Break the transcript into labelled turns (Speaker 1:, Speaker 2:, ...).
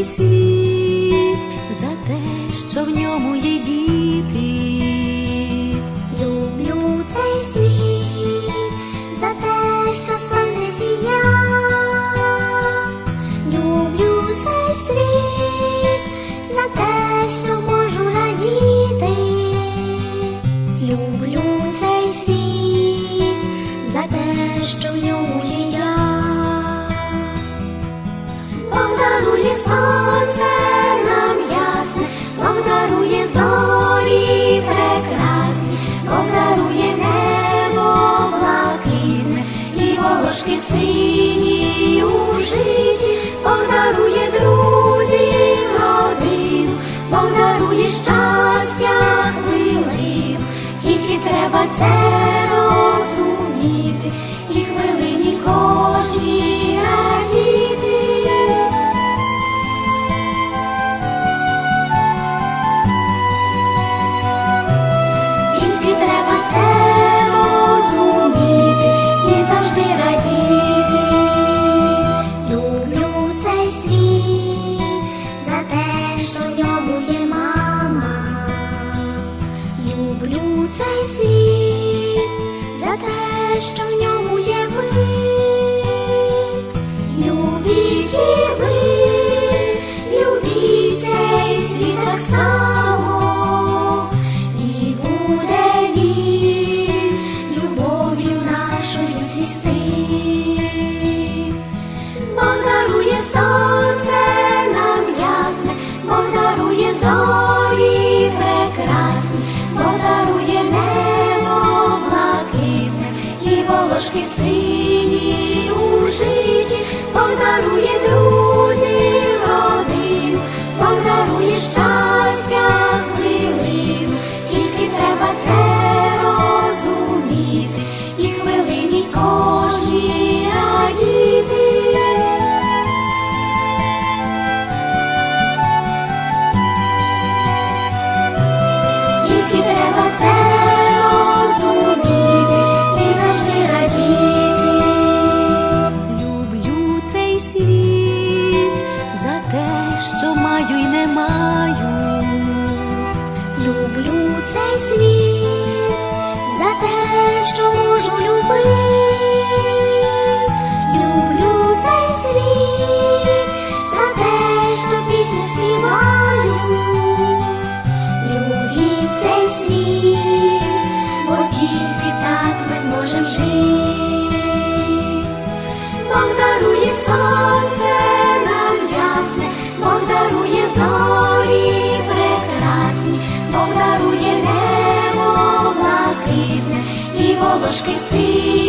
Speaker 1: see. see. crashed on your маю,
Speaker 2: люблю цей світ за те, що можу любити. esqueci.